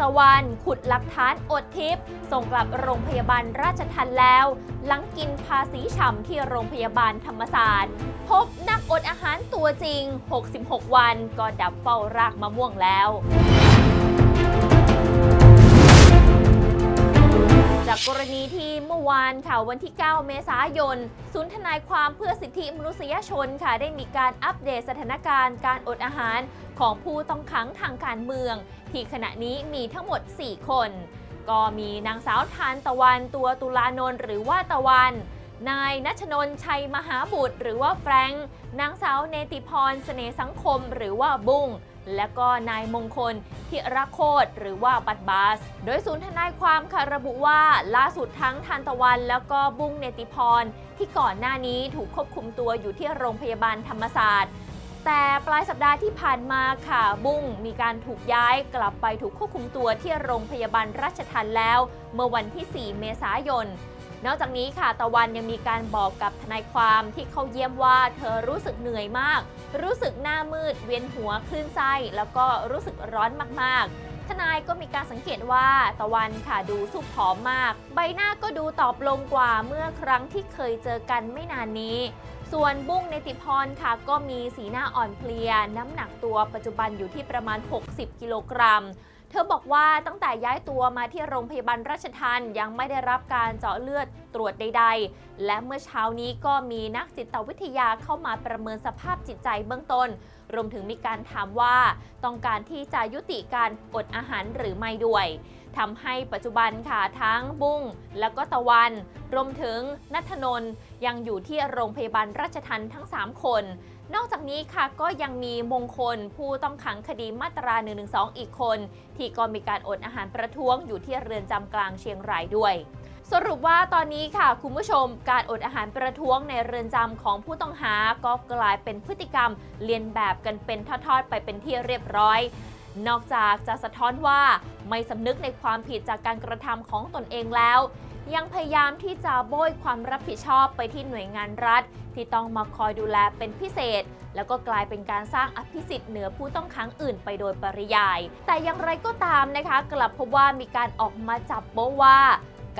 ตะวัน ขุดหลักฐานอดทิพย์ส่งกลับโรงพยาบาลราชทันแล้ว หลังกินภาษีฉ่ำที่โรงพยาบาลธรรมศาสตร์ พบนักอดอาหารตัวจริง 66 วันก็ดับเฝ้ารากมะม่วงแล้ว จากกรณีที่เมื่อวานค่ะวันที่ 9 เมษายนศูนย์ทนายความเพื่อสิทธิมนุษยชนค่ะได้มีการอัปเดตสถานการณ์การอดอาหารของผู้ต้องขังทางการเมือง ที่ขณะนี้มีทั้งหมด 4 คน ก็มีนางสาวทานตะวันตัวตุลานนท์หรือว่าตะวัน นายนัชนนท์ชัยมหาบุตร หรือว่าแฟรงค์นางสาวเนติพรเสน่สังคมหรือว่าบุ้งและก็นายมงคลธิรโคตรหรือว่าบัตบาส โดยศูนย์ทนายความค่ะระบุว่าล่าสุดทั้งทานตะวัน แล้วก็บุ้งเนติพร ที่ก่อนหน้านี้ถูกควบคุมตัวอยู่ที่โรงพยาบาลธรรมศาสตร์ แต่ปลายสัปดาห์ที่ผ่านมาค่ะบุ้งมีการถูกย้ายกลับไปถูกควบคุมตัวที่โรงพยาบาลราชทันแล้ว เมื่อวันที่ 4 เมษายน นอกจากนี้ค่ะตะวันยังมีการบอกกับทนายความที่เขาเยี่ยมว่าเธอรู้สึกเหนื่อยมาก รู้สึกหน้ามืด เวียนหัวคลื่นไส้ แล้วก็รู้สึกร้อนมากๆ ทนายก็มีการสังเกตว่าตะวันค่ะดูสุกผอมมาก ใบหน้าก็ดูตอบลงกว่าเมื่อครั้งที่เคยเจอกันไม่นานนี้ ส่วนบุ้งในติพรค่ะ ก็มีสีหน้าอ่อนเพลีย น้ำหนักตัวปัจจุบันอยู่ที่ประมาณ 60 กิโลกรัม เธอบอกว่าตั้งแต่ย้ายตัวมาที่โรงพยาบาลราชทันยังไม่ได้รับการเจาะเลือดตรวจใด ๆ และเมื่อเช้านี้ก็มีนักจิตวิทยาเข้ามาประเมินสภาพจิตใจเบื้องต้น รวมถึงมีการถามว่า ต้องการที่จะยุติการอดอาหารหรือไม่ด้วยทำให้ปัจจุบันค่ะทั้งบุ้งแล้วก็ตะวัน รวมถึงนัทนนท์ยังอยู่ที่โรงพยาบาลราชทันทั้ง 3 คน นอกจากนี้ค่ะก็ยังมีมงคลผู้ต้องขังคดีมาตรา 112 อีกคน ที่ก็มีการอดอาหารประท้วงอยู่ที่เรือนจำกลางเชียงรายด้วยสรุปว่าตอนนี้ค่ะ คุณผู้ชมการอดอาหารประท้วงในเรือนจำของผู้ต้องหา ก็กลายเป็นพฤติกรรมเลียนแบบกันเป็นทอดๆ ไปเป็นที่เรียบร้อย นอกจากจะสะท้อนว่าไม่สำนึกในความผิดจากการกระทำของตนเองแล้ว ยังพยายามที่จะโบยความรับผิดชอบไปที่หน่วยงานรัฐ ที่ต้องมาคอยดูแลเป็นพิเศษ แล้วก็กลายเป็นการสร้างอภิสิทธิ์เหนือผู้ต้องขังอื่นไปโดยปริยาย แต่อย่างไรก็ตามนะคะ กลับพบว่ามีการออกมาจับโป๊ว่า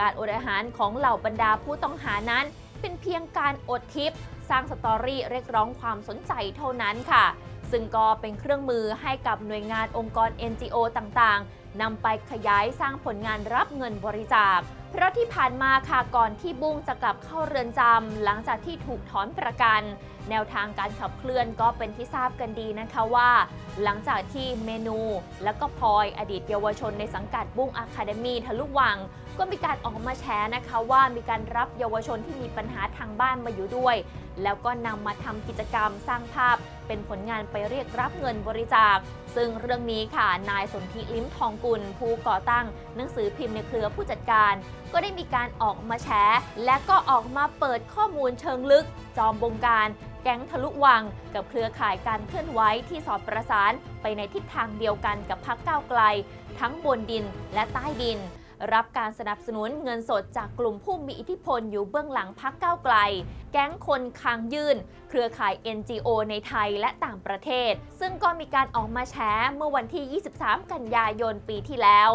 การอดอาหารของเหล่าบรรดาผู้ต้องหานั้น เป็นเพียงการอดทิปสร้างสตอรี่เรียกร้องความสนใจเท่านั้นค่ะ ซึ่งก็เป็นเครื่องมือให้กับหน่วยงานองค์กร NGO ต่างๆนำไปขยายสร้างผลงานรับเงินบริจาค เพราะที่ผ่านมาค่ะก่อนที่บุ้งจะกลับเข้าเรือนจำหลังจากที่ถูกถอนประกัน แนวทางการขับเคลื่อนก็เป็นที่ทราบกันดีนะคะว่า หลังจากที่เมนู แล้วก็พลอยอดีตเยาวชนในสังกัดบุ้งอะคาเดมีทะลุวัง ก็มีการออกมาแชร์นะคะว่ามีการรับเยาวชนที่มีปัญหาทางบ้านมาอยู่ด้วย แล้วก็นำมาทำกิจกรรมสร้างภาพ เป็นผลงานไปเรียกรับเงินบริจาค ซึ่งเรื่องนี้ค่ะ นายสนธิลิ้มทองกุล ผู้ก่อตั้ง หนังสือพิมพ์ในเครือผู้จัดการ ก็ได้มีการออกมาแชร์และก็ออกมาเปิดข้อมูลเชิงลึก จอมบงการ ก๊งทะลุวัง กับเครือข่ายการเคลื่อนไหวที่สอดประสานไปในทิศทางเดียวกันกับพักก้าวไกล ทั้งบนดินและใต้ดิน รับการสนับสนุนเงินสดจากกลุ่มผู้มีอิทธิพลอยู่เบื้องหลังพักก้าวไกล แก๊งคนคางยื่น เครือข่าย NGO ในไทยและต่างประเทศ ซึ่งก็มีการออกมาแฉเมื่อวันที่ 23 กันยายนปีที่แล้ว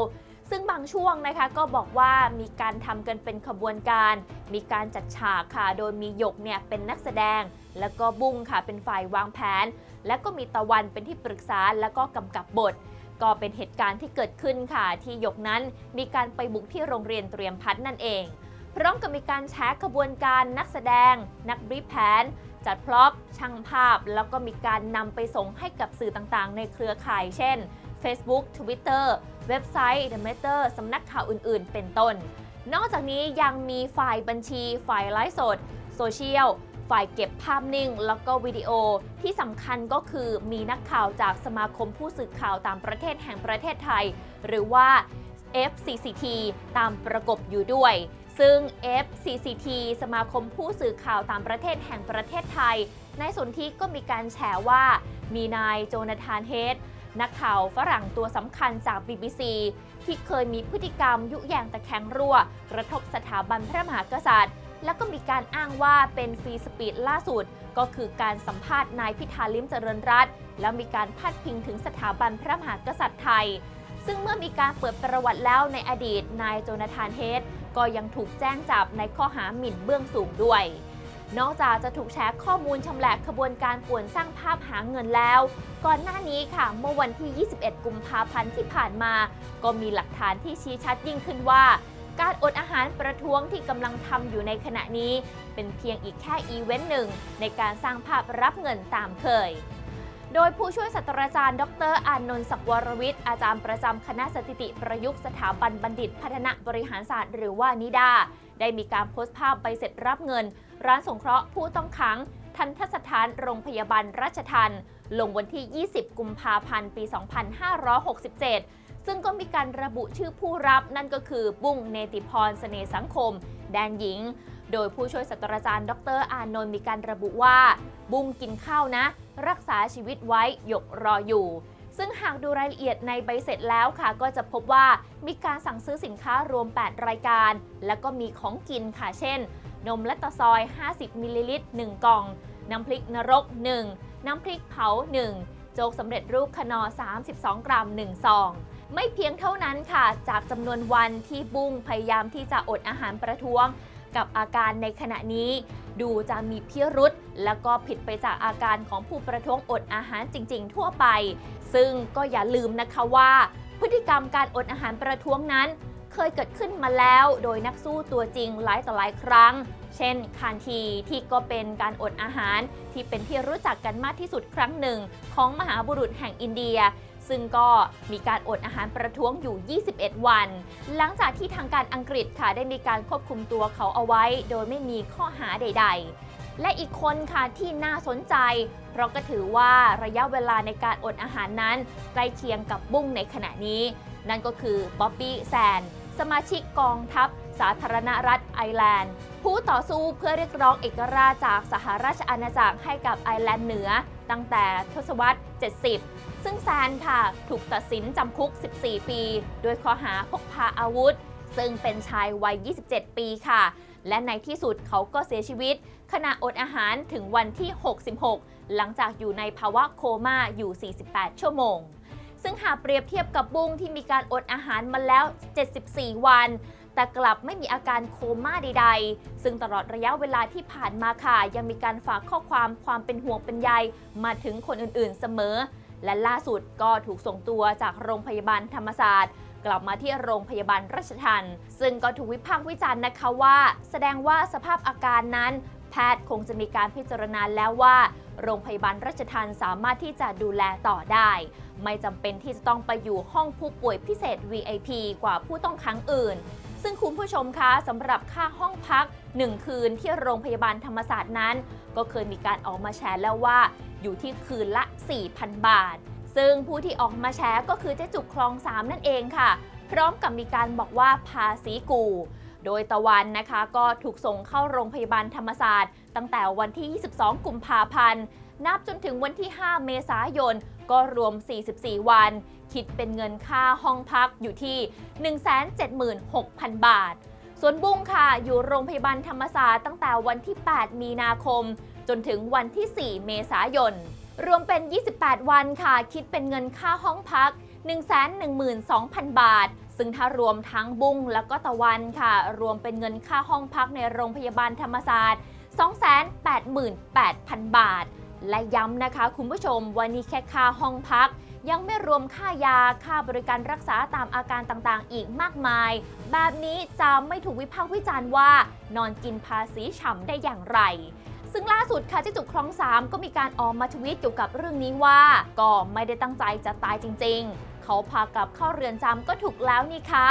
ซึ่งบางช่วงนะคะก็บอกว่ามีการทำกันเป็นขบวนการ มีการจัดฉากค่ะ โดยมีหยกเนี่ยเป็นนักแสดง แล้วก็บุ้งค่ะเป็นฝ่ายวางแผน และก็มีตะวันเป็นที่ปรึกษาแล้วก็กำกับบท ก็เป็นเหตุการณ์ที่เกิดขึ้นค่ะ ที่หยกนั้นมีการไปบุกที่โรงเรียนเตรียมพัฒน์นั่นเองพร้อมกับมีการแชร์ขบวนการนักแสดง นักบริแผน จัดพร็อพช่างภาพ แล้วก็มีการนำไปส่งให้กับสื่อต่างๆ ในเครือข่าย เช่น Facebook Twitter เว็บไซต์ The Matter สำนักข่าวอื่นๆ เป็นต้น นอกจากนี้ยังมีฝ่ายบัญชี ฝ่ายไลฟ์สด โซเชียล ฝ่ายเก็บภาพนิ่ง แล้วก็วิดีโอ ที่สำคัญก็คือมีนักข่าวจากสมาคมผู้สื่อข่าวตางประเทศแห่งประเทศไทย หรือว่า FCCT ตามประกบอยู่ด้วย ซึ่ง FCCT สมาคมผู้สื่อข่าวตางประเทศแห่งประเทศไทย ในส่วนธิก็มีการแฉว่า มีนายโจนาธานเฮด นักข่าวฝรั่งตัวสำคัญจาก BBC ที่เคยมีพฤติกรรมยุแยงตะแคงรั่ว กระทบสถาบันพระมหากษัตริย์ แล้วก็มีการอ้างว่าเป็นฟรีสปีดล่าสุด ก็คือการสัมภาษณ์นายพิธาลิมเจริญรัตน์แล้วมีการพาดพิงถึงสถาบันพระมหากษัตริย์ไทย ซึ่งเมื่อมีการเปิดประวัติแล้วในอดีตนายโจนาธานเฮดก็ยังถูกแจ้งจับในข้อหาหมิ่นเบื้องสูงด้วย นอกจากจะถูกแชร์ข้อมูลชำแหละขบวนการป่วนสร้างภาพหาเงินแล้ว ก่อนหน้านี้ค่ะ เมื่อวันที่ 21 กุมภาพันธ์ที่ผ่านมา ก็มีหลักฐานที่ชี้ชัดยิ่งขึ้นว่า การอดอาหารประท้วงที่กำลังทำอยู่ในขณะนี้ เป็นเพียงอีกแค่อีเวนต์หนึ่งในการสร้างภาพรับเงินตามเคยโดยผู้ช่วยศาสตราจารย์ ดรอานนท์ศักดิ์วรวิทย์อาจารย์ประจำคณะสถิติประยุกต์สถาบันบัณฑิต พัฒนาบริหารศาสตร์ หรือว่านิดา ได้มีการโพสต์ภาพใบเสร็จรับเงิน ร้านสงเคราะห์ผู้ต้องขัง ทันทสถานโรงพยาบาลราชทันลงวันที่ 20 กุมภาพันธ์ ปี 2567 ซึ่งก็มีการระบุชื่อผู้รับนั่นก็คือบุ้งเนติพรเสน่สังคม แดนหญิง โดยผู้ช่วยศาสตราจารย์ ดรอานนท์มีการระบุว่า บุ้งกินข้าวนะ รักษาชีวิตไว้หยกรออยู่ซึ่งหากดูรายละเอียดในใบเสร็จแล้วค่ะ ก็จะพบว่ามีการสั่งซื้อสินค้ารวม 8 รายการ แล้วก็มีของกินค่ะ เช่น นมและตะซอย 50มิลลิลิตร1กล่อง น้ำพริกนรก 1 น้ำพริกเผา 1 โจ๊กสำเร็จรูปขนอ 32 กรัม1ซอง ไม่เพียงเท่านั้นค่ะ จากจำนวนวันที่บุ้งพยายามที่จะอดอาหารประท้วง กับอาการในขณะนี้ ดูจะมีพิรุษแล้วก็ผิดไปจากอาการของผู้ประท้วงอดอาหารจริง ๆ ทั่วไป ซึ่งก็อย่าลืมนะคะว่า พฤติกรรมการอดอาหารประท้วงนั้น เคยเกิดขึ้นมาแล้วโดยนักสู้ตัวจริงหลายต่อหลายครั้ง เช่นคานทีที่ก็เป็นการอดอาหารที่เป็นที่รู้จักกันมากที่สุดครั้งหนึ่ง ของมหาบุรุษแห่งอินเดีย ซึ่งก็มีการอดอาหารประท้วงอยู่ 21 วัน หลังจากที่ทางการอังกฤษค่ะได้มีการควบคุมตัวเขาเอาไว้ โดยไม่มีข้อหาใด ๆและอีกคนค่ะที่น่าสนใจ เพราะก็ถือว่าระยะเวลาในการอดอาหารนั้น ใกล้เคียงกับบุ้งในขณะนี้ นั่นก็คือบ๊อบบี้แซน สมาชิกกองทัพ สาธารณรัฐไอร์แลนด์ ผู้ต่อสู้เพื่อเรียกร้องเอกราชจากสหราชอาณาจักรให้กับไอร์แลนด์เหนือ ตั้งแต่ทศวรรษ 70 ซึ่งแซนค่ะ ถูกตัดสินจำคุก 14 ปีด้วยข้อหาพกพาอาวุธ ซึ่งเป็นชายวัย 27 ปีค่ะ และในที่สุดเขาก็เสียชีวิต ขณะอดอาหารถึงวันที่ 66 หลังจากอยู่ในภาวะโคม่าอยู่ 48 ชั่วโมง ซึ่งหากเปรียบเทียบกับบุ้งที่มีการอดอาหารมาแล้ว 74 วัน แต่กลับไม่มีอาการโคม่าใดๆ ซึ่งตลอดระยะเวลาที่ผ่านมาค่ะ ยังมีการฝากข้อความความเป็นห่วงเป็นใยมาถึงคนอื่นๆเสมอ และล่าสุดก็ถูกส่งตัวจากโรงพยาบาลธรรมศาสตร์กลับมาที่โรงพยาบาลราชทัน ซึ่งก็ถูกวิพากษ์วิจารณ์นะคะว่า แสดงว่าสภาพอาการนั้น แพทย์คงจะมีการพิจารณาแล้วว่า โรงพยาบาลราชทันสามารถที่จะดูแลต่อได้ ไม่จำเป็นที่จะต้องไปอยู่ห้องผู้ป่วยพิเศษ VIP กว่าผู้ต้องขังอื่น ซึ่งคุณผู้ชมคะสำหรับค่าห้องพัก 1 คืนที่โรงพยาบาลธรรมศาสตร์นั้น ก็เคยมีการออกมาแชร์แล้วว่า อยู่ที่คืนละ 4,000 บาท ซึ่งผู้ที่ออกมาแชร์ก็คือเจ๊จุกคลอง 3 นั่นเองค่ะ พร้อมกับมีการบอกว่าภาษีกู โดยตะวันนะคะก็ถูกส่งเข้าโรงพยาบาลธรรมศาสตร์ ตั้งแต่วันที่ 22 กุมภาพันธ์ นับจนถึงวันที่ 5 เมษายน ก็รวม 44 วัน คิดเป็นเงินค่าห้องพักอยู่ที่ 176,000 บาท ส่วนบุ้งค่ะ อยู่โรงพยาบาลธรรมศาสตร์ตั้งแต่วันที่ 8 มีนาคม จนถึงวันที่ 4 เมษายน รวมเป็น 28 วันค่ะ คิดเป็นเงินค่าห้องพัก 112,000 บาท ซึ่งถ้ารวมทั้งบุ้งแล้วก็ตะวันค่ะ รวมเป็นเงินค่าห้องพักในโรงพยาบาลธรรมศาสตร์ 288,000 บาท และย้ำนะคะคุณผู้ชมวันนี้แค่ค่าห้องพัก ยังไม่รวมค่ายาค่าบริการรักษาตามอาการต่างๆ อีกมากมาย แบบนี้จะไม่ถูกวิพากษ์วิจารณ์ว่า นอนกินภาษีฉ่ำได้อย่างไรซึ่งล่าสุดค่ะเจ๊จุกคลอง 3 ก็มีการออกมาทวีตเกี่ยวกับเรื่องนี้ว่า ก็ไม่ได้ตั้งใจจะตายจริง ๆ เขาพากลับเข้าเรือนจำก็ถูกแล้วนี่คะ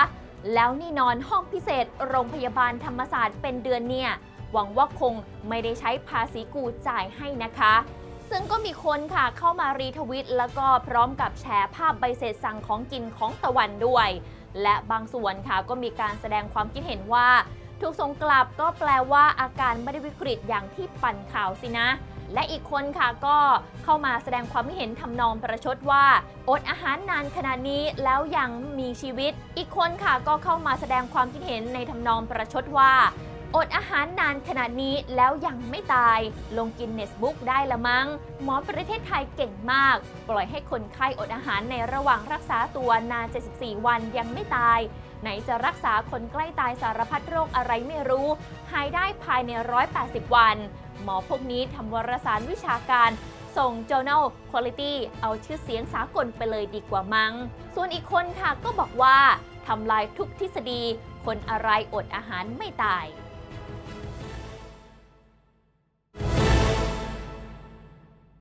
แล้วนี่นอนห้องพิเศษโรงพยาบาลธรรมศาสตร์เป็นเดือนเนี่ย หวังว่าคงไม่ได้ใช้ภาษีกูจ่ายให้นะคะ ซึ่งก็มีคนค่ะเข้ามารีทวิต แล้วก็พร้อมกับแชร์ภาพใบเสร็จสั่งของกินของตะวันด้วย และบางส่วนค่ะก็มีการแสดงความคิดเห็นว่า ถูกส่งกลับก็แปลว่าอาการไม่ได้วิกฤตอย่างที่ปั่นข่าวสินะ และอีกคนค่ะก็เข้ามาแสดงความคิดเห็นทำนองประชดว่าอดอาหารนานขนาดนี้แล้วยังมีชีวิต อีกคนค่ะก็เข้ามาแสดงความคิดเห็นในทำนองประชดว่าอดอาหารนานขนาดนี้แล้วยังไม่ตาย ลงกินเนสบุ๊กได้ละมั้ง หมอประเทศไทยเก่งมาก ปล่อยให้คนไข้อดอาหารในระหว่างรักษาตัวนาน 74 วันยังไม่ตาย ไหนจะรักษาคนใกล้ตายสารพัดโรคอะไรไม่รู้ หายได้ภายใน 180 วัน หมอพวกนี้ทำวารสารวิชาการ ส่ง Journal Quality เอาชื่อเสียงสากลไปเลยดีกว่ามัง้ง ส่วนอีกคนค่ะก็บอกว่าทำลายทุกทฤษฎี คนอะไรอดอาหารไม่ตาย